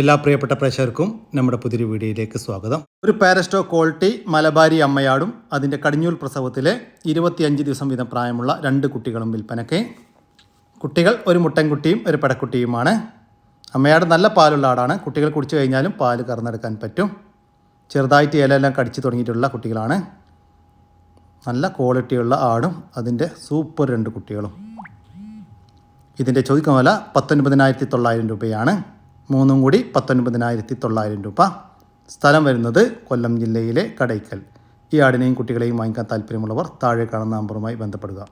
എല്ലാ പ്രിയപ്പെട്ട പ്രേക്ഷകർക്കും നമ്മുടെ പുതിയൊരു വീഡിയോയിലേക്ക് സ്വാഗതം. ഒരു പാരസ്റ്റോ ക്വാളിറ്റി മലബാരി അമ്മയാടും അതിന്റെ കടിഞ്ഞൂൽ പ്രസവത്തിലെ ഇരുപത്തിയഞ്ച് ദിവസം വീതം പ്രായമുള്ള രണ്ട് കുട്ടികളും വിൽപ്പനയ്ക്ക്. കുട്ടികൾ ഒരു മുട്ടൻകുട്ടിയും ഒരു പെടക്കുട്ടിയുമാണ്. അമ്മയാട് നല്ല പാലുള്ള ആടാണ്. കുട്ടികൾ കുടിച്ചു കഴിഞ്ഞാലും പാൽ കറന്നെടുക്കാൻ പറ്റും. ചെറുതായിട്ട് ഇലയെല്ലാം കടിച്ചു തുടങ്ങിയിട്ടുള്ള കുട്ടികളാണ്. നല്ല ക്വാളിറ്റിയുള്ള ആടും അതിന്റെ സൂപ്പർ രണ്ട് കുട്ടികളും. ഇതിന്റെ ചോദിക്കുന്ന വില പത്തൊൻപതിനായിരത്തി തൊള്ളായിരം രൂപയാണ്. മൂന്നും കൂടി പത്തൊൻപതിനായിരത്തി തൊള്ളായിരം രൂപ. സ്ഥലം വരുന്നത് കൊല്ലം ജില്ലയിലെ കടയ്ക്കൽ. ഈ ആടിനെയും കുട്ടികളെയും വാങ്ങിക്കാൻ താല്പര്യമുള്ളവർ താഴെ കാണുന്ന നമ്പറുമായി ബന്ധപ്പെടുക.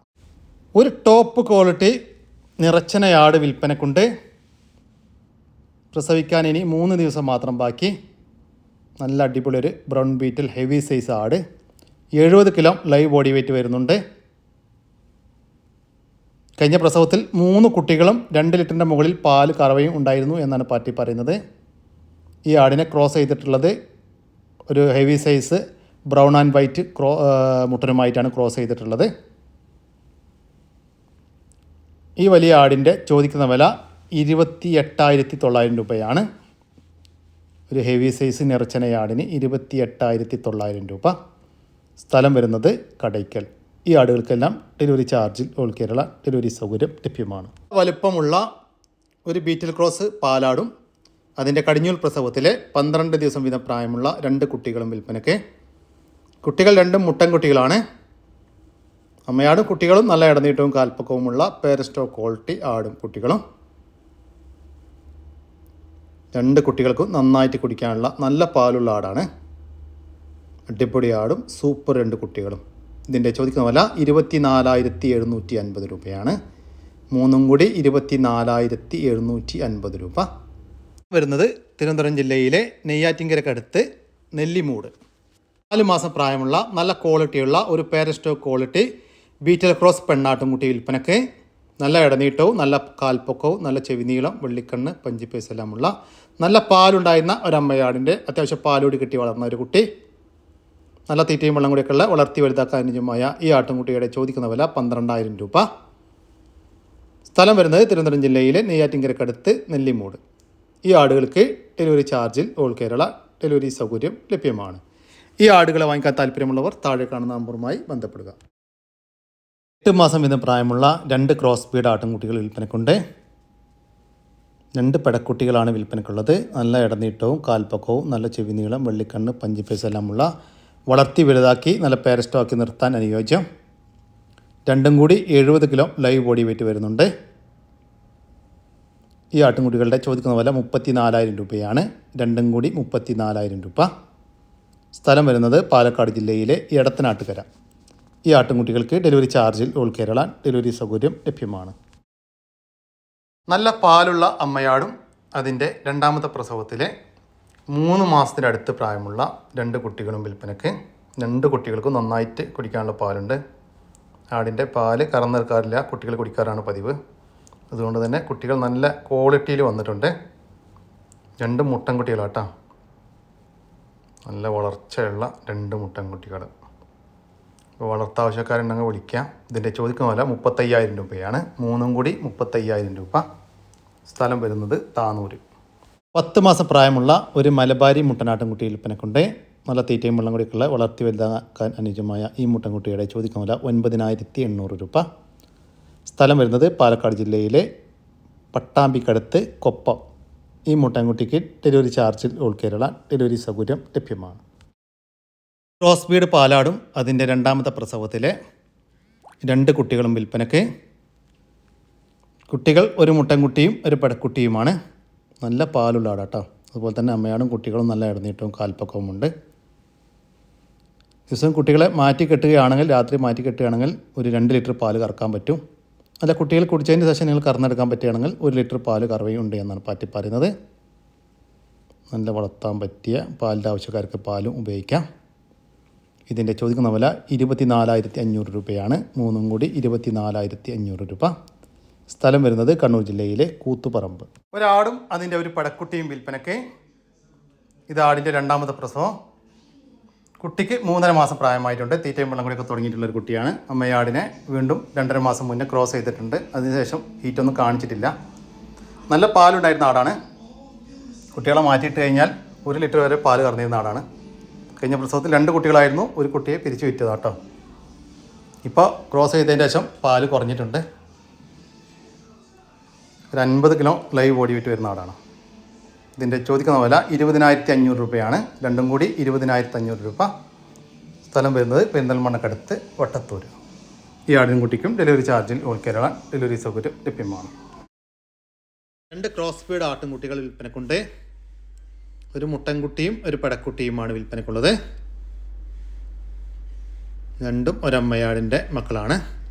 ഒരു ടോപ്പ് ക്വാളിറ്റി നിറച്ചന ആട് വിൽപ്പനക്കുണ്ട്. പ്രസവിക്കാൻ ഇനി മൂന്ന് ദിവസം മാത്രം ബാക്കി. നല്ല അടിപൊളി ഒരു ബ്രൗൺ ബീറ്റിൽ ഹെവി സൈസ് ആട്. എഴുപത് കിലോ ലൈവ് ബോഡി വെയിറ്റ് വരുന്നുണ്ട്. കഴിഞ്ഞ പ്രസവത്തിൽ മൂന്ന് കുട്ടികളും രണ്ട് ലിറ്ററിന്റെ മുകളിൽ പാൽ കറവയും ഉണ്ടായിരുന്നു എന്നാണ് പാർട്ടി പറയുന്നത്. ഈ ആടിനെ ക്രോസ് ചെയ്തിട്ടുള്ളത് ഒരു heavy size brown and white ക്രോ മുട്ടനുമായിട്ടാണ് ക്രോസ് ചെയ്തിട്ടുള്ളത്. ഈ വലിയ ആടിന്റെ ചോദിക്കുന്ന വില ഇരുപത്തി എട്ടായിരത്തി തൊള്ളായിരം രൂപയാണ്. ഒരു ഹെവി സൈസ് നിറച്ചനയാടിന് ഇരുപത്തി എട്ടായിരത്തി തൊള്ളായിരം രൂപ. സ്ഥലം വരുന്നത് കടയ്ക്കൽ. ഈ ആടുകൾക്കെല്ലാം ഡെലിവറി ചാർജിൽ ഓൾ കേരള ഡെലിവറി സൗകര്യം ലഭ്യമാണ്. വലുപ്പമുള്ള ഒരു ബീറ്റിൽ ക്രോസ് പാലാടും അതിന്റെ കടിഞ്ഞൂൽ പ്രസവത്തിലെ പന്ത്രണ്ട് ദിവസം വീതം പ്രായമുള്ള രണ്ട് കുട്ടികളും വിൽപ്പനയ്ക്ക്. കുട്ടികൾ രണ്ടും മുട്ടൻ കുട്ടികളാണ്. അമ്മയാടും കുട്ടികളും നല്ല ഇടനീട്ടവും കാൽപ്പക്കവുമുള്ള പേരസ്റ്റോ ക്വാളിറ്റി ആടും കുട്ടികളും. രണ്ട് കുട്ടികൾക്കും നന്നായിട്ട് കുടിക്കാനുള്ള നല്ല പാലുള്ള ആടാണ്. അടിപൊളി ആടും സൂപ്പർ രണ്ട് കുട്ടികളും. ഇതിന്റെ ചോദിക്കുന്ന വില ഇരുപത്തി നാലായിരത്തി എഴുന്നൂറ്റി അൻപത് രൂപയാണ്. മൂന്നും കൂടി ഇരുപത്തി നാലായിരത്തി എഴുന്നൂറ്റി അൻപത് രൂപ. വരുന്നത് തിരുവനന്തപുരം ജില്ലയിലെ നെയ്യാറ്റിങ്കരക്കടുത്ത് നെല്ലിമൂട്. നാല് മാസം പ്രായമുള്ള നല്ല ക്വാളിറ്റിയുള്ള ഒരു പേരസ്റ്റോ ക്വാളിറ്റി ബീറ്റൽ ക്രോസ് പെണ്ണാട്ടുംകുട്ടി വിൽപ്പനക്ക്. നല്ല ഇടനീട്ടവും നല്ല കാൽപ്പൊക്കവും നല്ല ചെവിനീളം വെള്ളിക്കണ്ണ് പഞ്ചിപ്പേസ് എല്ലാമുള്ള നല്ല പാലുണ്ടായിരുന്ന ഒരമ്മയാടിന്റെ അത്യാവശ്യം പാലോടി കിട്ടി വളർന്ന ഒരു കുട്ടി. നല്ല തീറ്റയും വെള്ളം കൂടിയൊക്കെയുള്ള വളർത്തി വലുതാക്കാൻ അനുജമായ ഈ ആട്ടുംകുട്ടിയുടെ ചോദിക്കുന്ന വില പന്ത്രണ്ടായിരം രൂപ. സ്ഥലം വരുന്നത് തിരുവനന്തപുരം ജില്ലയിലെ നെയ്യാറ്റിൻകരക്കടുത്ത് നെല്ലിമൂട്. ഈ ആടുകൾക്ക് ഡെലിവറി ചാർജിൽ ഓൾ കേരള ഡെലിവറി സൗകര്യം ലഭ്യമാണ്. ഈ ആടുകളെ വാങ്ങിക്കാൻ താല്പര്യമുള്ളവർ താഴെ കാണുന്ന നമ്പറുമായി ബന്ധപ്പെടുക. എട്ട് മാസം വീതം പ്രായമുള്ള രണ്ട് ക്രോസ് ബീഡ് ആട്ടുംകുട്ടികൾ വിൽപ്പനക്കുണ്ട്. രണ്ട് പെടക്കുട്ടികളാണ് വിൽപ്പനക്കുള്ളത്. നല്ല ഇടനീട്ടവും കാൽപ്പക്കവും നല്ല ചെവിനീളം വെള്ളിക്കണ്ണ് പഞ്ചിപ്പേസ് എല്ലാമുള്ള വളർത്തി വലുതാക്കി നല്ല പേരസ്റ്റോക്കി നിർത്താൻ അനുയോജ്യം. രണ്ടും കൂടി എഴുപത് കിലോ ലൈവ് ബോഡി വെയിറ്റ് വരുന്നുണ്ട്. ഈ ആട്ടുംകുട്ടികളുടെ ചോദിക്കുന്ന വില മുപ്പത്തി നാലായിരം രൂപയാണ്. രണ്ടും കൂടി മുപ്പത്തി നാലായിരം രൂപ. സ്ഥലം വരുന്നത് പാലക്കാട് ജില്ലയിലെ എടത്തനാട്ടുകര. ഈ ആട്ടുംകുട്ടികൾക്ക് ഡെലിവറി ചാർജിൽ ഓൾ കേരള ഡെലിവറി സൗകര്യം ലഭ്യമാണ്. നല്ല പാലുള്ള അമ്മയാടും അതിന്റെ രണ്ടാമത്തെ പ്രസവത്തിലെ മൂന്ന് മാസത്തിനടുത്ത് പ്രായമുള്ള രണ്ട് കുട്ടികളും വിൽപ്പനയ്ക്ക്. രണ്ട് കുട്ടികൾക്കും നന്നായിട്ട് കുടിക്കാനുള്ള പാലുണ്ട്. ആടിന്റെ പാൽ കറന്നെടുക്കാറില്ല. കുട്ടികൾ കുടിക്കാറാണ് പതിവ്. അതുകൊണ്ട് തന്നെ കുട്ടികൾ നല്ല ക്വാളിറ്റിയിൽ വന്നിട്ടുണ്ട്. രണ്ട് മുട്ടൻ കുട്ടികളാട്ടോ. നല്ല വളർച്ചയുള്ള രണ്ട് മുട്ടൻ കുട്ടികൾ. വളർത്താവശ്യക്കാരുണ്ടെങ്കിൽ വിളിക്കാം. ഇതിന്റെ ചോദിക്കുന്ന വില മുപ്പത്തയ്യായിരം രൂപയാണ്. മൂന്നും കൂടി മുപ്പത്തയ്യായിരം രൂപ. സ്ഥലം വരുന്നത് താനൂർ പത്ത് മാസം പ്രായമുള്ള ഒരു മലബാരി മുട്ടനാട്ടിൻകുട്ടി വിൽപ്പനക്കുണ്ട്. നല്ല തീറ്റയും വെള്ളം കൂടിയൊക്കെയുള്ള വളർത്തി വലുതാക്കാൻ അനുയോജ്യമായ ഈ മുട്ടൻകുട്ടിയുടെ ചോദിക്കുന്ന വില ഒൻപതിനായിരത്തി എണ്ണൂറ് രൂപ. സ്ഥലം വരുന്നത് പാലക്കാട് ജില്ലയിലെ പട്ടാമ്പിക്കടുത്ത് കൊപ്പം. ഈ മുട്ടൻകുട്ടിക്ക് ഡെലിവറി ചാർജിൽ ഓൾ കേരള ഡെലിവറി സൗകര്യം ലഭ്യമാണ്. ക്രോസ് ബീഡ് പാലാടും അതിന്റെ രണ്ടാമത്തെ പ്രസവത്തിലെ രണ്ട് കുട്ടികളും വിൽപ്പനയ്ക്ക് കുട്ടികൾ ഒരു മുട്ടൻകുട്ടിയും ഒരു പെടക്കുട്ടിയുമാണ് നല്ല പാലുള്ള ആടാട്ടോ. അതുപോലെ തന്നെ അമ്മയാടും കുട്ടികളും നല്ല ഇടനീട്ടവും കാൽപ്പക്കവും ഉണ്ട്. ദിവസം കുട്ടികളെ മാറ്റി കെട്ടുകയാണെങ്കിൽ രാത്രി മാറ്റി കെട്ടുകയാണെങ്കിൽ ഒരു രണ്ട് ലിറ്റർ പാൽ കറക്കാൻ പറ്റും. അല്ല കുട്ടികൾ കുടിച്ചതിന് ശേഷം നിങ്ങൾ കറന്നെടുക്കാൻ പറ്റുകയാണെങ്കിൽ ഒരു ലിറ്റർ പാൽ കറവയും ഉണ്ട് എന്നാണ് പാറ്റി പറയുന്നത്. നല്ല വളർത്താൻ പറ്റിയ പാലിന്റെ ആവശ്യക്കാർക്ക് പാലും ഉപയോഗിക്കാം. ഇതിന്റെ ചോദിക്കുന്ന വില ഇരുപത്തി നാലായിരത്തി അഞ്ഞൂറ് രൂപയാണ്. മൂന്നും കൂടി ഇരുപത്തി നാലായിരത്തി അഞ്ഞൂറ് രൂപ. സ്ഥലം വരുന്നത് കണ്ണൂർ ജില്ലയിലെ കൂത്തുപറമ്പ്. ഒരാടും അതിന്റെ ഒരു പടക്കുട്ടിയും വിൽപ്പനയ്ക്ക് ഇത് ആടിന്റെ രണ്ടാമത്തെ പ്രസവം. കുട്ടിക്ക് മൂന്നര മാസം പ്രായമായിട്ടുണ്ട്. തീറ്റയും വെള്ളം കൂടിയൊക്കെ തുടങ്ങിയിട്ടുള്ള ഒരു കുട്ടിയാണ് അമ്മയാടിനെ വീണ്ടും രണ്ടര മാസം മുന്നേ ക്രോസ് ചെയ്തിട്ടുണ്ട്. അതിനുശേഷം ഹീറ്റൊന്നും കാണിച്ചിട്ടില്ല. നല്ല പാലുണ്ടായിരുന്ന ആടാണ്. കുട്ടികളെ മാറ്റിയിട്ട് കഴിഞ്ഞാൽ ഒരു ലിറ്റർ വരെ പാൽ കറന്നിരുന്ന ആടാണ്. കഴിഞ്ഞ പ്രസവത്തിൽ രണ്ട് കുട്ടികളായിരുന്നു. ഒരു കുട്ടിയെ പിരിച്ചു വിറ്റതാട്ടോ. ഇപ്പോൾ ക്രോസ് ചെയ്തതിന് ശേഷം പാൽ കുറഞ്ഞിട്ടുണ്ട്. ഒരു അൻപത് കിലോ ലൈവ് ബോഡി വെയിറ്റ് വരുന്ന ആടാണ് ഇതിന്റെ ചോദിക്കുന്ന വില ഇരുപതിനായിരത്തി അഞ്ഞൂറ് രൂപയാണ്. രണ്ടും കൂടി ഇരുപതിനായിരത്തി അഞ്ഞൂറ് രൂപ സ്ഥലം വരുന്നത് പെരിന്തൽമണ്ണക്കടുത്ത് വട്ടത്തൂർ ഈ ആടിനും കുട്ടിക്കും ഡെലിവറി ചാർജിൽ ഓൾ കേരള ഡെലിവറി സൗകര്യം ലഭ്യമാണ്. രണ്ട് ക്രോസ് സ്പീഡ് ആട്ടിൻകുട്ടികൾ വിൽപ്പനക്കുണ്ട്. ഒരു മുട്ടൻകുട്ടിയും ഒരു പടക്കുട്ടിയുമാണ് വിൽപ്പനക്കുള്ളത്. രണ്ടും ഒരമ്മയാടിന്റെ മക്കളാണ്.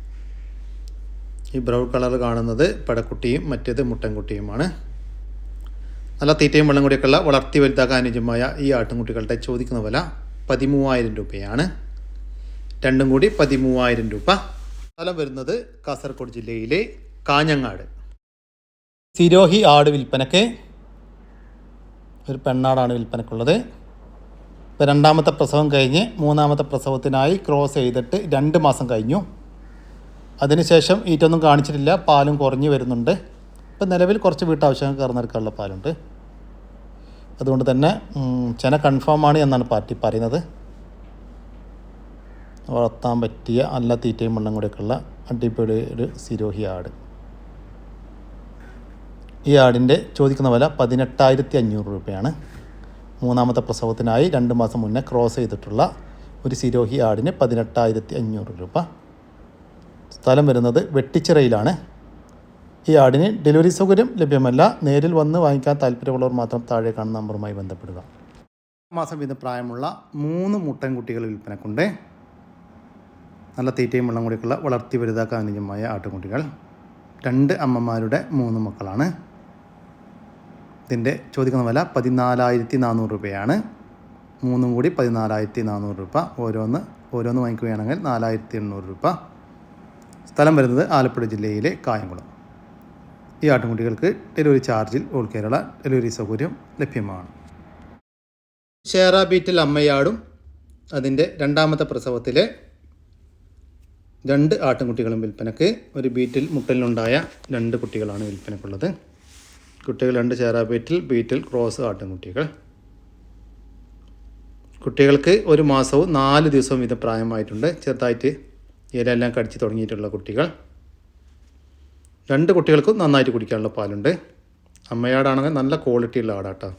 ഈ ബ്രൗൺ കളർ കാണുന്നത് പടക്കുട്ടിയും മറ്റേത് മുട്ടൻകുട്ടിയുമാണ്. നല്ല തീറ്റയും വെള്ളം കൂടിയൊക്കെയുള്ള വളർത്തി വലുതാക്കാൻ അനുജമായ ഈ ആട്ടിൻകുട്ടികളുടെ ചോദിക്കുന്ന വില പതിമൂവായിരം രൂപയാണ്. രണ്ടും കൂടി പതിമൂവായിരം രൂപ. സ്ഥലം വരുന്നത് കാസർഗോഡ് ജില്ലയിലെ കാഞ്ഞങ്ങാട്. സിരോഹി ആട് വിൽപ്പനക്ക് ഒരു പെണ്ണാടാണ് വിൽപ്പനക്കുള്ളത്. രണ്ടാമത്തെ പ്രസവം കഴിഞ്ഞ് മൂന്നാമത്തെ പ്രസവത്തിനായി ക്രോസ് ചെയ്തിട്ട് രണ്ട് മാസം കഴിഞ്ഞു. അതിനുശേഷം ഈറ്റൊന്നും കാണിച്ചിട്ടില്ല പാലും കുറഞ്ഞു വരുന്നുണ്ട്. ഇപ്പം നിലവിൽ കുറച്ച് വീട്ടാവശ്യങ്ങൾ കറന്നെടുക്കാനുള്ള പാലുണ്ട്. അതുകൊണ്ട് തന്നെ ചെന കൺഫേം ആണ് എന്നാണ് പാർട്ടി പറയുന്നത്. വളർത്താൻ പറ്റിയ നല്ല തീറ്റയും വെള്ളം കൂടെയൊക്കെയുള്ള അടിപൊളി ഒരു സിരോഹി ആട്. ഈ ആടിന്റെ ചോദിക്കുന്ന വില പതിനെട്ടായിരത്തി അഞ്ഞൂറ് രൂപയാണ്. മൂന്നാമത്തെ പ്രസവത്തിനായി രണ്ട് മാസം മുന്നേ ക്രോസ് ചെയ്തിട്ടുള്ള ഒരു സിരോഹി ആടിന് പതിനെട്ടായിരത്തി അഞ്ഞൂറ് രൂപ. സ്ഥലം വരുന്നത് വെട്ടിച്ചിറയിലാണ്. ഈ ആടിന് ഡെലിവറി സൗകര്യം ലഭ്യമല്ല. നേരിൽ വന്ന് വാങ്ങിക്കാൻ താല്പര്യമുള്ളവർ മാത്രം താഴെ കാണുന്ന നമ്പറുമായി ബന്ധപ്പെടുക. മാസം വീതം പ്രായമുള്ള മൂന്ന് മുട്ടൻകുട്ടികൾ വിൽപ്പനക്കുണ്ട്. നല്ല തീറ്റയും വെള്ളം കൂടിയൊക്കെയുള്ള വളർത്തി വലുതാക്കാൻ അനുജമായ ആട്ടുകുട്ടികൾ. രണ്ട് അമ്മമാരുടെ മൂന്ന് മക്കളാണ്. ഇതിന്റെ ചോദിക്കുന്ന വില പതിനാലായിരത്തി നാനൂറ് രൂപയാണ്. മൂന്നും കൂടി പതിനാലായിരത്തി നാനൂറ് രൂപ. ഓരോന്ന് ഓരോന്ന് വാങ്ങിക്കുകയാണെങ്കിൽ നാലായിരത്തി എണ്ണൂറ് രൂപ. സ്ഥലം വരുന്നത് ആലപ്പുഴ ജില്ലയിലെ കായംകുളം. ഈ ആട്ടുംകുട്ടികൾക്ക് ഡെലിവറി ചാർജിൽ ഓൾ കേരള ഡെലിവറി സൗകര്യം ലഭ്യമാണ്. ഷേറാബീറ്റിൽ അമ്മയാടും അതിന്റെ രണ്ടാമത്തെ പ്രസവത്തിലെ രണ്ട് ആട്ടിൻകുട്ടികളും വിൽപ്പനക്ക്. ഒരു ബീറ്റിൽ മുട്ടലിനുണ്ടായ രണ്ട് കുട്ടികളാണ് വിൽപ്പനക്കുള്ളത്. കുട്ടികൾ രണ്ട് ചേറാ ബീറ്റിൽ ക്രോസ് ആട്ടിൻകുട്ടികൾ കുട്ടികൾക്ക് ഒരു മാസവും നാല് ദിവസവും വീതം പ്രായമായിട്ടുണ്ട്. ചെറുതായിട്ട് ഇലയെല്ലാം കടിച്ച് തുടങ്ങിയിട്ടുള്ള കുട്ടികൾ. രണ്ട് കുട്ടികൾക്കും നന്നായിട്ട് കുടിക്കാനുള്ള പാലുണ്ട്. അമ്മയാടാണെങ്കിൽ നല്ല ക്വാളിറ്റിയുള്ള ആടാട്ടോ.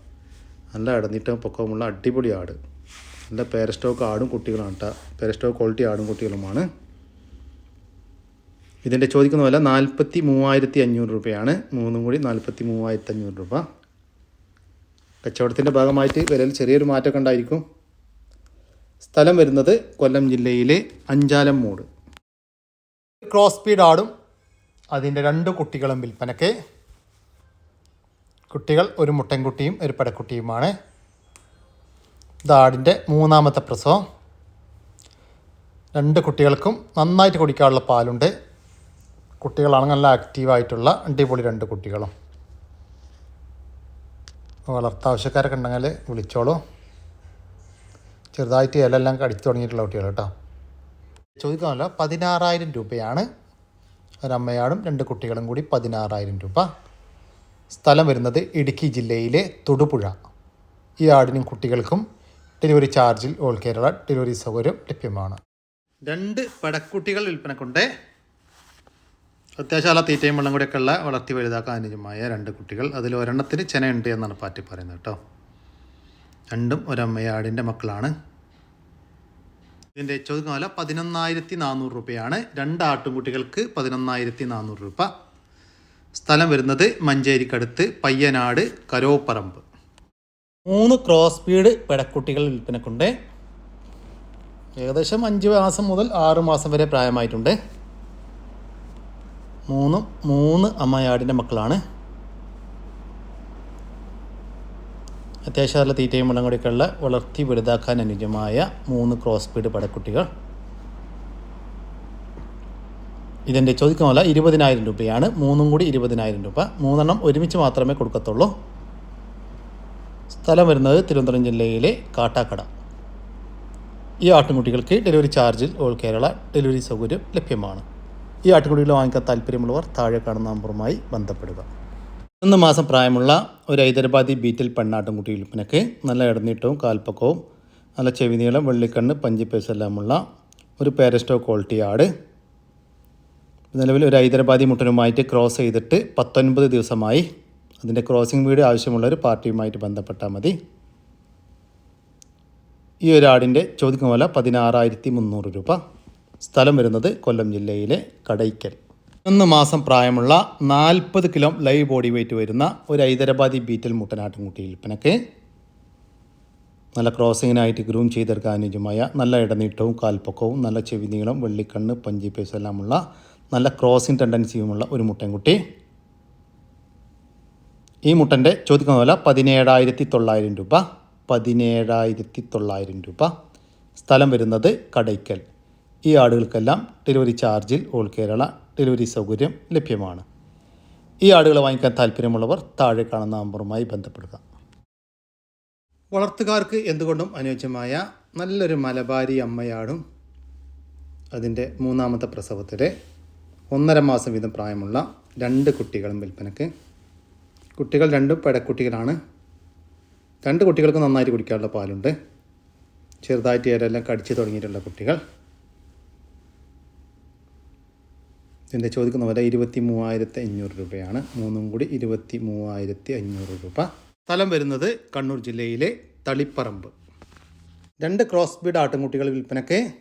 നല്ല ഇടന്നിട്ടും പൊക്കമുള്ള അടിപൊളി ആട്. നല്ല പേരസ്റ്റോക്ക് ആടും കുട്ടികളാണ് കേട്ടോ പേരസ്റ്റോക്ക് ക്വാളിറ്റി ആടും കുട്ടികളുമാണ്. ഇതിന്റെ ചോദിക്കുന്ന വില നാൽപ്പത്തി മൂവായിരത്തി അഞ്ഞൂറ് രൂപയാണ്. മൂന്നും കൂടി നാൽപ്പത്തി മൂവായിരത്തി അഞ്ഞൂറ് രൂപ. കച്ചവടത്തിന്റെ ഭാഗമായിട്ട് വിലയിൽ ചെറിയൊരു മാറ്റമൊക്കെ ഉണ്ടായിരിക്കും. സ്ഥലം വരുന്നത് കൊല്ലം ജില്ലയിലെ അഞ്ചാലം മൂട് ക്രോസ് സ്പീഡ് ആടും. അതിന്റെ രണ്ട് കുട്ടികളും വിൽപ്പനക്ക് കുട്ടികൾ ഒരു മുട്ടൻകുട്ടിയും ഒരു പടക്കുട്ടിയുമാണ്. ഇതാടിന്റെ മൂന്നാമത്തെ പ്രസവം. രണ്ട് കുട്ടികൾക്കും നന്നായിട്ട് കുടിക്കാനുള്ള പാലുണ്ട്. കുട്ടികളാണ് നല്ല ആക്റ്റീവായിട്ടുള്ള അടിപൊളി രണ്ട് കുട്ടികളും. വളർത്താവശ്യക്കാരൊക്കെ ഉണ്ടെങ്കിൽ വിളിച്ചോളൂ. ചെറുതായിട്ട് ഇലയെല്ലാം കടിച്ചു തുടങ്ങിയിട്ടുള്ള കുട്ടികൾ കേട്ടോ. ചോദിക്കാമല്ലോ. പതിനാറായിരം രൂപയാണ് ഒരമ്മയാടും രണ്ട് കുട്ടികളും കൂടി പതിനാറായിരം രൂപ. സ്ഥലം വരുന്നത് ഇടുക്കി ജില്ലയിലെ തൊടുപുഴ. ഈ ആടിനും കുട്ടികൾക്കും ഡെലിവറി ചാർജിൽ ഓൾ കേരള ഡെലിവറി സൗകര്യം ലഭ്യമാണ്. രണ്ട് പടക്കുട്ടികൾ വിൽപ്പനക്കുണ്ട് അത്യാവശ്യം നല്ല തീറ്റയും വെള്ളം കൂടിയൊക്കെ ഉള്ള വളർത്തി വലുതാക്കാൻ അനുജമായ രണ്ട് കുട്ടികൾ. അതിൽ ഒരെണ്ണത്തിന് ചെനയുണ്ട് എന്നാണ് പാറ്റി പറയുന്നത് കേട്ടോ. രണ്ടും ഒരമ്മയാടിന്റെ മക്കളാണ്. ഇതിന്റെ ചോദ്യം വില പതിനൊന്നായിരത്തി നാനൂറ് രൂപയാണ്. രണ്ട് ആട്ടുംകുട്ടികൾക്ക് പതിനൊന്നായിരത്തി നാനൂറ് രൂപ. സ്ഥലം വരുന്നത് മഞ്ചേരിക്കടുത്ത് പയ്യനാട് കരോപ്പറമ്പ്. മൂന്ന് ക്രോസ് സ്പീഡ് പെടക്കുട്ടികൾ വിൽപ്പനക്കുണ്ട്. ഏകദേശം അഞ്ച് മാസം മുതൽ ആറ് മാസം വരെ പ്രായമായിട്ടുണ്ട്. മൂന്നും മൂന്ന് അമ്മയാടിന്റെ മക്കളാണ്. അത്യാവശ്യം നല്ല തീറ്റയും വെള്ളം കൂടിയൊക്കെയുള്ള വളർത്തി വലുതാക്കാൻ അനുയോജ്യമായ മൂന്ന് ക്രോസ് സ്പീഡ് പടക്കുട്ടികൾ. ഇതിന്റെ ചോദിക്കുമല്ല ഇരുപതിനായിരം രൂപയാണ്. മൂന്നും കൂടി ഇരുപതിനായിരം രൂപ. മൂന്നെണ്ണം ഒരുമിച്ച് മാത്രമേ കൊടുക്കത്തുള്ളൂ. സ്ഥലം വരുന്നത് തിരുവനന്തപുരം ജില്ലയിലെ കാട്ടാക്കട. ഈ ആട്ടുംകുട്ടികൾക്ക് ഡെലിവറി ചാർജിൽ ഓൾ കേരള ഡെലിവറി സൗകര്യം ലഭ്യമാണ്. ഈ ആട്ടിൻകുട്ടികൾ വാങ്ങിക്കാൻ താല്പര്യമുള്ളവർ താഴെ കാണുന്ന നമ്പറുമായി ബന്ധപ്പെടുക. ഒന്ന് മാസം പ്രായമുള്ള ഒരു ഹൈദരാബാദി ബീറ്റിൽ പെണ്ണാട്ടുംകുട്ടി വിൽപ്പനയ്ക്ക് നല്ല ഇടനീട്ടവും കാൽപ്പക്കവും നല്ല ചെവി നീളം വെള്ളിക്കണ്ണ് പഞ്ചിപ്പേസ് എല്ലാമുള്ള ഒരു പേരസ്റ്റോ ക്വാളിറ്റി ആട്. നിലവിൽ ഒരു ഹൈദരാബാദി മുട്ടനുമായിട്ട് ക്രോസ് ചെയ്തിട്ട് പത്തൊൻപത് ദിവസമായി അതിന്റെ ക്രോസിംഗ് വീഡിയോ ആവശ്യമുള്ള ഒരു പാർട്ടിയുമായിട്ട് ബന്ധപ്പെട്ടാൽ മതി. ഈ ഒരു ആടിന്റെ ചോദിക്കുന്ന വില പതിനാറായിരത്തി മുന്നൂറ് രൂപ. സ്ഥലം വരുന്നത് കൊല്ലം ജില്ലയിലെ കടയ്ക്കൽ. ഒന്ന് മാസം പ്രായമുള്ള നാൽപ്പത് കിലോ ലൈവ് ബോഡി വെയിറ്റ് വരുന്ന ഒരു ഹൈദരാബാദി ബീറ്റൽ മുട്ടനാട്ടുംകുട്ടി വിൽപ്പനക്ക് നല്ല ക്രോസിങ്ങിനായിട്ട് ഗ്രൂം ചെയ്തെടുക്കാൻ അനുയോജ്യമായ നല്ല ഇടനീട്ടവും കാൽപ്പൊക്കവും നല്ല ചെവി നീളം വെള്ളിക്കണ്ണ് പഞ്ചി പഞ്ചിപ്പേസ് എല്ലാമുള്ള നല്ല ക്രോസിങ് ടെൻഡൻസിയുമുള്ള ഒരു മുട്ടൻകുട്ടി. ഈ മുട്ടന്റെ ചോദിക്കുന്ന വില പതിനേഴായിരത്തി തൊള്ളായിരം രൂപ. പതിനേഴായിരത്തി തൊള്ളായിരം രൂപ. സ്ഥലം വരുന്നത് കടയ്ക്കൽ. ഈ ആടുകൾക്കെല്ലാം ഡെലിവറി ചാർജിൽ ഓൾ കേരള ഡെലിവറി സൗകര്യം ലഭ്യമാണ്. ഈ ആടുകൾ വാങ്ങിക്കാൻ താല്പര്യമുള്ളവർ താഴെ കാണുന്ന നമ്പറുമായി ബന്ധപ്പെടുക. വളർത്തുകാർക്ക് എന്തുകൊണ്ടും അനുയോജ്യമായ നല്ലൊരു മലബാരി അമ്മയാടും അതിന്റെ മൂന്നാമത്തെ പ്രസവത്തിലെ ഒന്നര മാസം വീതം പ്രായമുള്ള രണ്ട് കുട്ടികളും വിൽപ്പനക്ക് കുട്ടികൾ രണ്ടും പെടക്കുട്ടികളാണ്. രണ്ട് കുട്ടികൾക്ക് നന്നായിട്ട് കുടിക്കാനുള്ള പാലുണ്ട്. ചെറുതായിട്ട് ഇരയെല്ലാം കടിച്ച് തുടങ്ങിയിട്ടുള്ള കുട്ടികൾ. ഇതിന്റെ ചോദിക്കുന്ന വില ഇരുപത്തി മൂവായിരത്തി അഞ്ഞൂറ് രൂപയാണ്. മൂന്നും കൂടി ഇരുപത്തി മൂവായിരത്തി അഞ്ഞൂറ് രൂപ. സ്ഥലം വരുന്നത് കണ്ണൂർ ജില്ലയിലെ തളിപ്പറമ്പ്. രണ്ട് ക്രോസ് ബീഡ് ആട്ടുംകുട്ടികൾ വിൽപ്പനക്ക്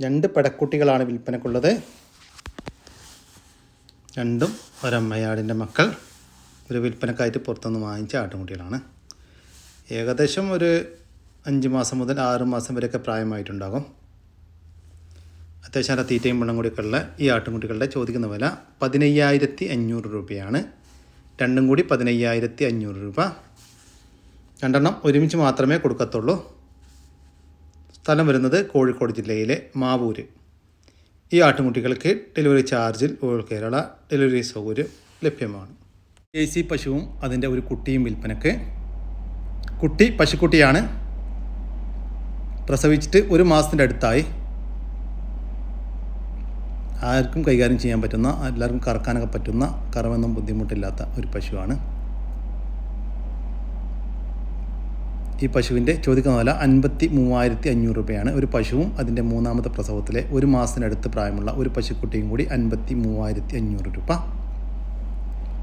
രണ്ട് പെടക്കുട്ടികളാണ് വിൽപ്പനക്കുള്ളത്. രണ്ടും ഒരമ്മയാടിന്റെ മക്കൾ. ഒരു വിൽപ്പനക്കായിട്ട് പുറത്തുനിന്ന് വാങ്ങിച്ച ആട്ടുംകുട്ടികളാണ്. ഏകദേശം ഒരു അഞ്ച് മാസം മുതൽ ആറ് മാസം വരെയൊക്കെ പ്രായമായിട്ടുണ്ടാകും. അത്യാവശ്യം നല്ല തീറ്റയും വെള്ളം കൂടിയൊക്കെ ഉള്ള ഈ ആട്ടുമുട്ടികളുടെ ചോദിക്കുന്ന വില പതിനയ്യായിരത്തി അഞ്ഞൂറ് രൂപയാണ്. രണ്ടും കൂടി പതിനയ്യായിരത്തി അഞ്ഞൂറ് രൂപ. രണ്ടെണ്ണം ഒരുമിച്ച് മാത്രമേ കൊടുക്കത്തുള്ളൂ. സ്ഥലം വരുന്നത് കോഴിക്കോട് ജില്ലയിലെ മാവൂര്. ഈ ആട്ടുംകുട്ടികൾക്ക് ഡെലിവറി ചാർജിൽ ഓൾ കേരള ഡെലിവറി സൗകര്യം ലഭ്യമാണ്. എ സി പശുവും അതിന്റെ ഒരു കുട്ടിയും വിൽപ്പനക്ക്. കുട്ടി പശുക്കുട്ടിയാണ്. പ്രസവിച്ചിട്ട് ഒരു മാസത്തിന്റെ അടുത്തായി. ആർക്കും കൈകാര്യം ചെയ്യാൻ പറ്റുന്ന എല്ലാവർക്കും കറക്കാനൊക്കെ പറ്റുന്ന കറവൊന്നും ബുദ്ധിമുട്ടില്ലാത്ത ഒരു പശുവാണ്. ഈ പശുവിന്റെ ചോദിക്കുന്ന വില അൻപത്തി മൂവായിരത്തി അഞ്ഞൂറ് രൂപയാണ്. ഒരു പശുവും അതിന്റെ മൂന്നാമത്തെ പ്രസവത്തിലെ ഒരു മാസത്തിനടുത്ത് പ്രായമുള്ള ഒരു പശുക്കുട്ടിയും കൂടി അൻപത്തി മൂവായിരത്തി അഞ്ഞൂറ് രൂപ.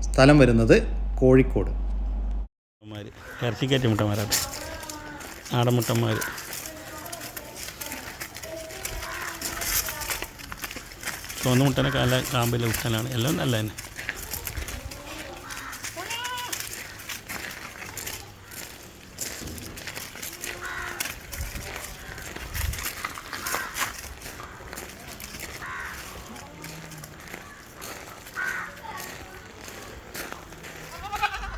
സ്ഥലം വരുന്നത് കോഴിക്കോട്. ഇറച്ചിക്കാറ്റ് മുട്ടന്മാരാണ്. നാടൻ മുട്ടന്മാർ മുട്ടനെ കാല കാമ്പിലെ കുട്ടനാണ് എല്ലാം നല്ല തന്നെ.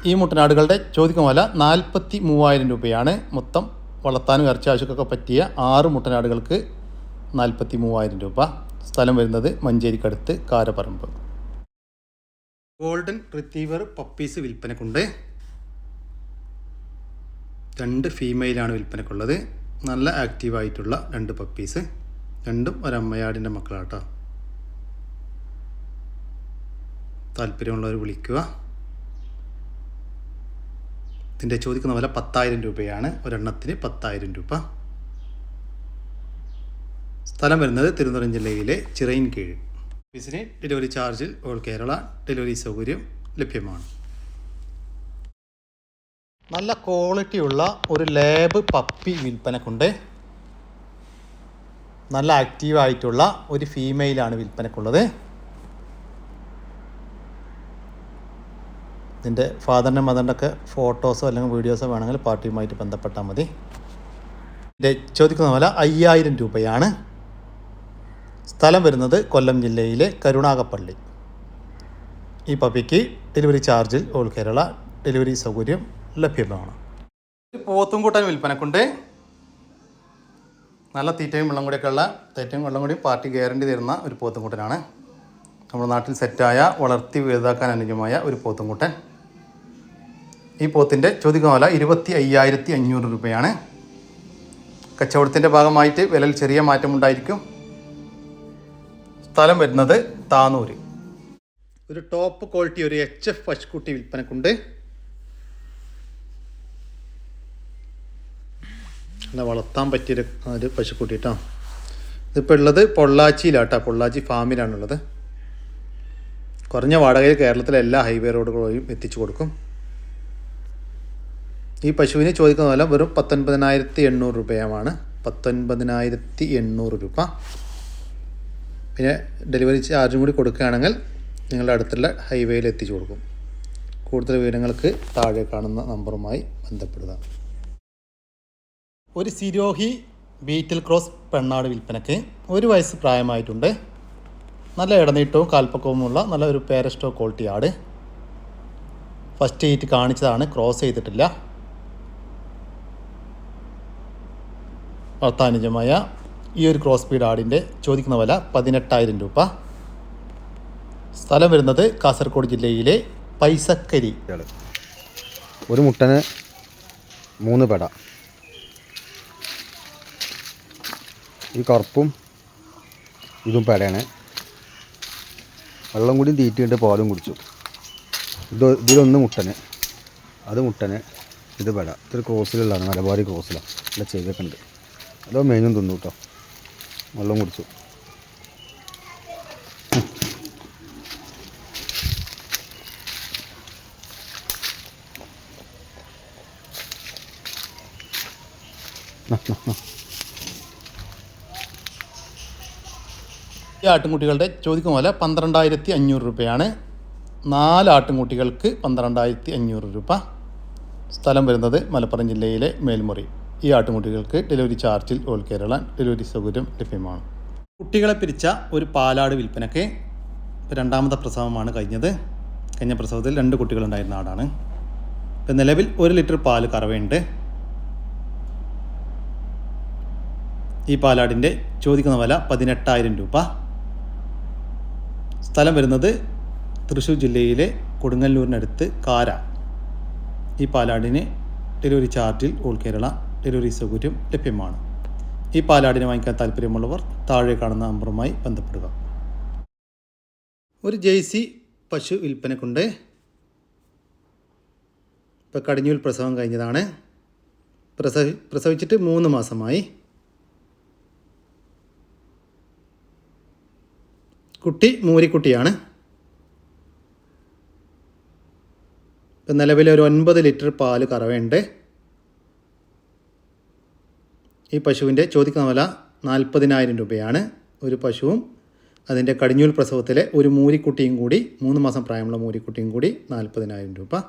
ഈ മുട്ടനാടുകളുടെ ചോദിക്കും വില നാൽപ്പത്തി മൂവായിരം രൂപയാണ്. മൊത്തം വളർത്താനും ഇറച്ചി ആവശ്യക്കൊക്കെ പറ്റിയ ആറ് മുട്ടനാടുകൾക്ക് നാൽപ്പത്തി മൂവായിരം രൂപ. സ്ഥലം വരുന്നത് മഞ്ചേരിക്കടുത്ത് കാരപ്പറമ്പ് ഗോൾഡൻ റിത്തീവർ പപ്പീസ് വിൽപ്പനക്കുണ്ട്. രണ്ട് ഫീമെയിലാണ് വിൽപ്പനക്കുള്ളത്. നല്ല ആക്റ്റീവായിട്ടുള്ള രണ്ട് പപ്പീസ്. രണ്ടും ഒരമ്മയാടിന്റെ മക്കളാട്ടോ. താല്പര്യമുള്ളവർ വിളിക്കുക. ഇതിന്റെ ചോദിക്കുന്ന വില പത്തായിരം രൂപയാണ്. ഒരെണ്ണത്തിന് പത്തായിരം രൂപ. സ്ഥലം വരുന്നത് തിരുവനന്തപുരം ജില്ലയിലെ ചിറയിൻകീഴ് ഓഫീസിന് ഡെലിവറി ചാർജിൽ ഓൾ കേരള ഡെലിവറി സൗകര്യം ലഭ്യമാണ്. നല്ല ക്വാളിറ്റിയുള്ള ഒരു ലേബ് പപ്പി വിൽപ്പനക്കുണ്ട് നല്ല ആക്റ്റീവായിട്ടുള്ള ഒരു ഫീമെയിലാണ് വിൽപ്പനക്കുള്ളത്. ഇതിന്റെ ഫാദറിന്റെ മദറിന്റെ ഒക്കെ ഫോട്ടോസോ അല്ലെങ്കിൽ വീഡിയോസോ വേണമെങ്കിൽ പാർട്ടിയുമായിട്ട് ബന്ധപ്പെട്ടാൽ മതി. ചോദിക്കുന്ന വില അയ്യായിരം രൂപയാണ്. സ്ഥലം വരുന്നത് കൊല്ലം ജില്ലയിലെ കരുണാകപ്പള്ളി ഈ പപ്പിക്ക് ഡെലിവറി ചാർജിൽ ഓൾ കേരള ഡെലിവറി സൗകര്യം ലഭ്യമാണ്. പോത്തും കൂട്ടാൻ വിൽപ്പനക്കുണ്ട്. നല്ല തീറ്റയും വെള്ളം കൂടിയൊക്കെ ഉള്ള തീറ്റയും വെള്ളം കൂടി പാർട്ടി ഗ്യാരണ്ടി തരുന്ന ഒരു പോത്തുംകൂട്ടനാണ്. നമ്മുടെ നാട്ടിൽ സെറ്റായ വളർത്തി വലുതാക്കാൻ അനുജമായ ഒരു പോത്തുംകൂട്ടൻ. ഈ പോത്തിന്റെ വില ഇരുപത്തി അയ്യായിരത്തി അഞ്ഞൂറ് രൂപയാണ്. കച്ചവടത്തിന്റെ ഭാഗമായിട്ട് വിലയിൽ ചെറിയ മാറ്റമുണ്ടായിരിക്കും. സ്ഥലം വരുന്നത് താനൂർ ഒരു ടോപ്പ് ക്വാളിറ്റി ഒരു എച്ച് എഫ് പശുക്കുട്ടി വിൽപ്പനക്കുണ്ട്. അല്ല വളർത്താൻ പറ്റിയൊരു ഒരു പശുക്കുട്ടി കേട്ടോ ഇതിപ്പോൾ ഉള്ളത് പൊള്ളാച്ചിയിലാട്ടോ. പൊള്ളാച്ചി ഫാമിലാണുള്ളത്. കുറഞ്ഞ വാടകയിൽ കേരളത്തിലെ എല്ലാ ഹൈവേ റോഡുകളും എത്തിച്ചു കൊടുക്കും. ഈ പശുവിനെ ചോദിക്കുന്ന വില വെറും പത്തൊൻപതിനായിരത്തി എണ്ണൂറ് രൂപയാണ്. പത്തൊൻപതിനായിരത്തി എണ്ണൂറ് രൂപ. പിന്നെ ഡെലിവറി ചാർജും കൂടി കൊടുക്കുകയാണെങ്കിൽ നിങ്ങളുടെ അടുത്തുള്ള ഹൈവേയിൽ എത്തിച്ചു കൊടുക്കും. കൂടുതൽ വിവരങ്ങൾക്ക് താഴെ കാണുന്ന നമ്പറുമായി ബന്ധപ്പെടുക. ഒരു സിരോഹി ബീറ്റിൽ ക്രോസ് പെണ്ണാട് വിൽപ്പനയ്ക്ക് ഒരു വയസ്സ് പ്രായമായിട്ടുണ്ട്. നല്ല ഇടനീട്ടവും കാൽപ്പക്കവുമുള്ള നല്ല ഒരു പേരസ്റ്റോ ക്വാളിറ്റി ആട്. ഫസ്റ്റ് ഹീറ്റ് കാണിച്ചതാണ് ക്രോസ് ചെയ്തിട്ടില്ല. വർത്താനുജമായ ഈ ഒരു ക്രോസ് സ്പീഡ് ആടിന്റെ ചോദിക്കുന്ന വില പതിനെട്ടായിരം രൂപ. സ്ഥലം വരുന്നത് കാസർഗോഡ് ജില്ലയിലെ പൈസക്കരി. ഒരു മുട്ടന് മൂന്ന് പെട. ഈ കറുപ്പും ഇതും പെടയാണ്. വെള്ളം കൂടി തീറ്റിയിട്ട് പാലും കുടിച്ചു. ഇത് ഇതിലൊന്ന് മുട്ടന്. അത് മുട്ടന് ഇത് പെട. ഇതൊരു ക്രോസിലുള്ളതാണ് മലബാറി ക്രോസിലാണ് ഇവിടെ ചെയ്തൊക്കെ ഉണ്ട്. അതോ മെയിനും തിന്നു കേട്ടോ വെള്ളം കുടിച്ചു. ഈ ആട്ടിൻകുട്ടികളുടെ ചോദിക്കും പോലെ പന്ത്രണ്ടായിരത്തി അഞ്ഞൂറ് രൂപയാണ്. നാല് ആട്ടിൻകുട്ടികൾക്ക് പന്ത്രണ്ടായിരത്തി അഞ്ഞൂറ് രൂപ സ്ഥലം വരുന്നത് മലപ്പുറം ജില്ലയിലെ മേൽമുറി. ഈ ആട്ടുമുട്ടികൾക്ക് ഡെലിവറി ചാർജിൽ ഓൾ കേരള ഡെലിവറി സൗകര്യം ലഭ്യമാണ്. കുട്ടികളെ പിരിച്ച ഒരു പാലാട് വിൽപ്പനയ്ക്ക് രണ്ടാമത്തെ പ്രസവമാണ് കഴിഞ്ഞത്. കഴിഞ്ഞ പ്രസവത്തിൽ രണ്ട് കുട്ടികളുണ്ടായിരുന്ന ആടാണ്. ഇപ്പം നിലവിൽ ഒരു ലിറ്റർ പാൽ കറവയുണ്ട്. ഈ പാലാടിന്റെ ചോദിക്കുന്ന വില പതിനെട്ടായിരം രൂപ. സ്ഥലം വരുന്നത് തൃശ്ശൂർ ജില്ലയിലെ കൊടുങ്ങല്ലൂരിനടുത്ത് കാര. ഈ പാലാടിന് ഡെലിവറി ചാർജിൽ ഓൾ കേരള ഡെലിവറി സൗകര്യം ലഭ്യമാണ്. ഈ പാലാടിനെ വാങ്ങിക്കാൻ താല്പര്യമുള്ളവർ താഴെ കാണുന്ന നമ്പറുമായി ബന്ധപ്പെടുക. ഒരു ജെയ്സി പശു വിൽപ്പനക്കുണ്ട്. ഇപ്പോൾ കടിഞ്ഞൂൽ പ്രസവം കഴിഞ്ഞതാണ്. പ്രസവി പ്രസവിച്ചിട്ട് മൂന്ന് മാസമായി. കുട്ടി മൂരിക്കുട്ടിയാണ്. ഇപ്പം നിലവിൽ ഒരു ഒൻപത് ലിറ്റർ പാൽ കറവയുണ്ട്. ഈ പശുവിന്റെ ചോദിക്കുന്ന വില നാൽപ്പതിനായിരം രൂപയാണ്. ഒരു പശുവും അതിന്റെ കടിഞ്ഞൂൽ പ്രസവത്തിലെ ഒരു മൂരിക്കുട്ടിയും കൂടി മൂന്ന് മാസം പ്രായമുള്ള മൂരിക്കുട്ടിയും കൂടി നാൽപ്പതിനായിരം രൂപ.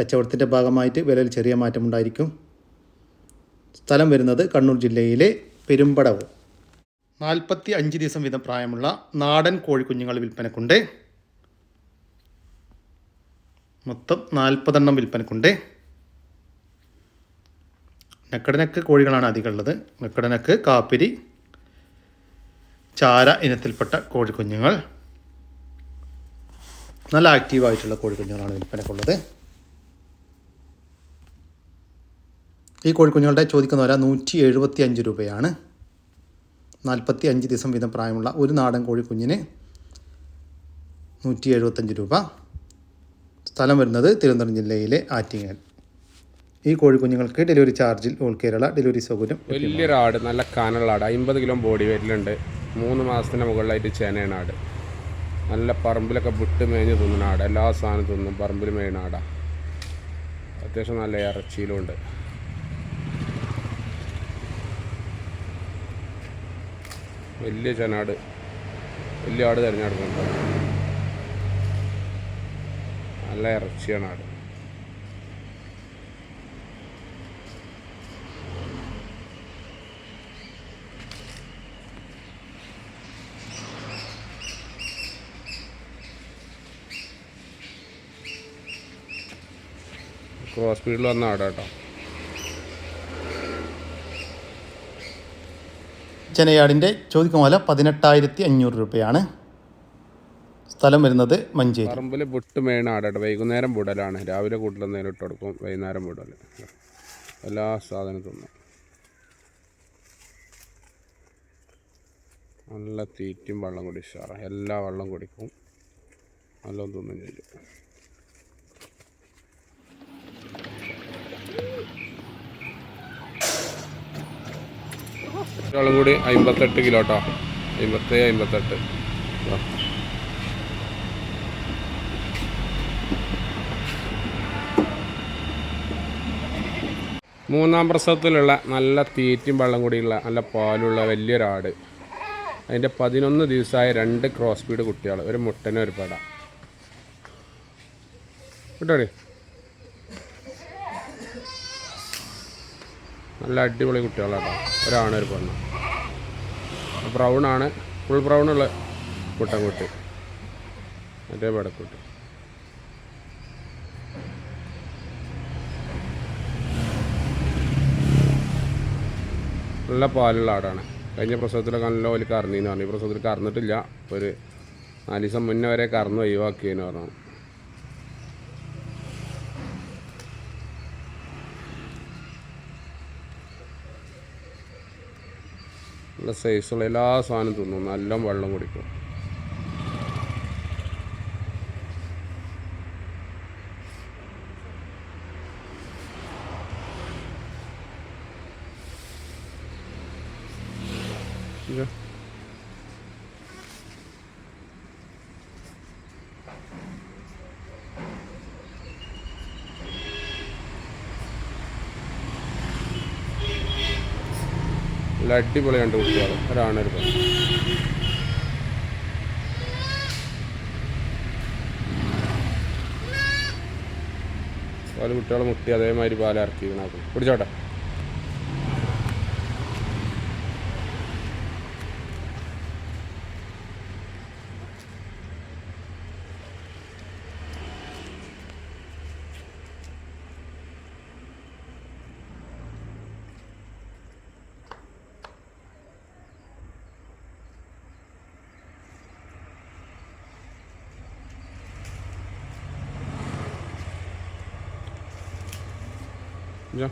കച്ചവടത്തിന്റെ ഭാഗമായിട്ട് വിലയിൽ ചെറിയ മാറ്റമുണ്ടായിരിക്കും സ്ഥലം വരുന്നത് കണ്ണൂർ ജില്ലയിലെ പെരുമ്പടവ്. നാൽപ്പത്തി അഞ്ച് ദിവസം വീതം പ്രായമുള്ള നാടൻ കോഴിക്കുഞ്ഞുങ്ങൾ വിൽപ്പനക്കുണ്ട്. മൊത്തം നാൽപ്പതെണ്ണം വിൽപ്പനക്കുണ്ട്. നെക്കടനക്ക് കോഴികളാണ് അധികം ഉള്ളത്. നെക്കടനക്ക് കാപ്പിരി ചാര ഇനത്തിൽപ്പെട്ട കോഴിക്കുഞ്ഞുങ്ങൾ. നല്ല ആക്റ്റീവായിട്ടുള്ള കോഴിക്കുഞ്ഞുങ്ങളാണ് വിൽപ്പനക്കുള്ളത്. ഈ കോഴിക്കുഞ്ഞുങ്ങളുടെ ചോദിക്കുന്ന വില നൂറ്റി എഴുപത്തി അഞ്ച് രൂപയാണ്. നാൽപ്പത്തി അഞ്ച് ദിവസം വീതം പ്രായമുള്ള ഒരു നാടൻ കോഴിക്കുഞ്ഞിന് നൂറ്റി എഴുപത്തഞ്ച് രൂപ. സ്ഥലം വരുന്നത് തിരുവനന്തപുരം ജില്ലയിലെ ആറ്റിങ്ങൽ. ഈ കോഴിക്കുഞ്ഞുങ്ങൾക്ക് ഡെലിവറി ചാർജിൽ ഓൾ കേരള ഡെലിവറി സൗകര്യം വലിയൊരു ആട് നല്ല കാനുള്ള ആട്. അമ്പത് കിലോ ബോഡി വെയിറ്റിലുണ്ട്. മൂന്ന് മാസത്തിന് മുകളിലായിട്ട് ചേനയാണ് ആട്. നല്ല പറമ്പിലൊക്കെ വിട്ട് മേഞ്ഞ് തിന്നുന്ന ആട്. എല്ലാ സാധനവും തിന്നും. പറമ്പിൽ മേയുന്ന ആടാ. അത്യാവശ്യം നല്ല ഇറച്ചിയിലും ഉണ്ട്. വലിയ ചെനാട്. വലിയ ആട് തിരഞ്ഞെടുക്കുന്നുണ്ട്. നല്ല ഇറച്ചിയാണ് ആട്. ക്രോസ് സ്പീഡിൽ വന്ന ആടാട്ടോ ചെനയാടിന്റെ ചോദിക്കുമല വില പതിനെട്ടായിരത്തി അഞ്ഞൂറ് രൂപയാണ്. സ്ഥലം വരുന്നത് മഞ്ചേരി. പറമ്പിൽ വിട്ട് മേണ ആടാട്ടോ. വൈകുന്നേരം വിടലാണ് രാവിലെ കൂട്ടിൽ ഇട്ട് കൊടുക്കും. വൈകുന്നേരം വിടൽ എല്ലാ സാധനവും നല്ല തീറ്റും വെള്ളം കുടി ഉഷാറാണ് എല്ലാ വെള്ളം കുടിക്കും. നല്ലോണം തിന്നും ചെയ്യും. ഒരാളും കൂടി അമ്പത്തെട്ട് കിലോ കേട്ടോ അമ്പത്തേഴ് അമ്പത്തെട്ട്. മൂന്നാം പ്രസവത്തിലുള്ള നല്ല തീറ്റയും വെള്ളം കൂടിയുള്ള നല്ല പാലുള്ള വലിയൊരാട്. അതിന്റെ പതിനൊന്ന് ദിവസമായ രണ്ട് ക്രോസ് ബീഡ് കുട്ടികൾ ഒരു മുട്ടനൊരു പട. കിട്ടോടി നല്ല അടിപൊളി കുട്ടികളാട്ടോ. ഒരാണ് ഒരു പെണ്ണ്. ബ്രൗൺ ആണ് ഫുൾ ബ്രൗൺ ഉള്ള കുട്ടൻകുട്ടി. മറ്റേ പടക്കുട്ടി നല്ല പാലുള്ള ആടാണ്. കഴിഞ്ഞ പ്രസവത്തിലൊക്കെ നല്ല പോലെ കറന്നീന്ന് പറഞ്ഞു. ഈ പ്രസവത്തിൽ കറന്നിട്ടില്ല. ഒരു നാല് ദിവസം മുന്നേ വരെ കറന്ന് ഒഴിവാക്കിയെന്ന് പറഞ്ഞു. നല്ല സൈസുള്ള എല്ലാ സാധനവും തിന്നും. നല്ല വെള്ളം കുടിക്കും. നല്ല അടിപൊളി രണ്ട് കുട്ടികൾ ഒരാണൊരു പെണ്ണ്. പാൽ കുട്ടികളെ മുട്ടി അതേമാതിരി ഇതിനകത്ത്. പിടിച്ചോട്ടെ ഇയ്യോ.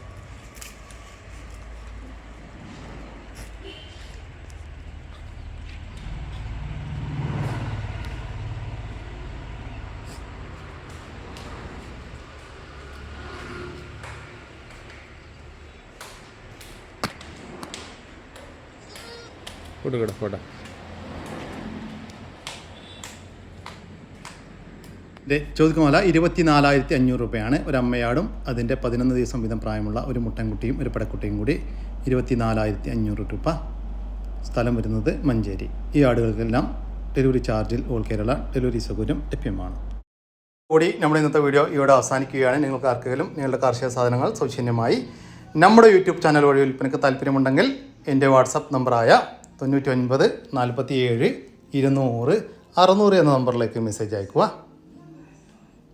കൊടുക്കട്ടെ പോട്ടെ ചോദിക്കുന്ന ഇരുപത്തി നാലായിരത്തി അഞ്ഞൂറ് രൂപയാണ് ഒരു അമ്മയാടും അതിന്റെ പതിനൊന്ന് ദിവസം വീതം പ്രായമുള്ള ഒരു മുട്ടൻകുട്ടിയും ഒരു പടക്കുട്ടിയും കൂടി ഇരുപത്തി നാലായിരത്തി അഞ്ഞൂറ് രൂപ സ്ഥലം വരുന്നത് മഞ്ചേരി. ഈ ആടുകൾക്കെല്ലാം ഡെലിവറി ചാർജിൽ ഓൾ കേരള ഡെലിവറി സൗകര്യം ലഭ്യമാണ്. കൂടി നമ്മുടെ ഇന്നത്തെ വീഡിയോ ഇവിടെ അവസാനിക്കുകയാണ്. നിങ്ങൾക്ക് ആർക്കെങ്കിലും നിങ്ങളുടെ കാർഷിക സാധനങ്ങൾ സൗജന്യമായി നമ്മുടെ യൂട്യൂബ് ചാനൽ വഴി വിൽപ്പനയ്ക്ക് താല്പര്യമുണ്ടെങ്കിൽ എന്റെ വാട്സപ്പ് നമ്പറായ തൊണ്ണൂറ്റി ഒൻപത് നാൽപ്പത്തി ഏഴ് ഇരുന്നൂറ് അറുന്നൂറ് എന്ന നമ്പറിലേക്ക് മെസ്സേജ് അയക്കുക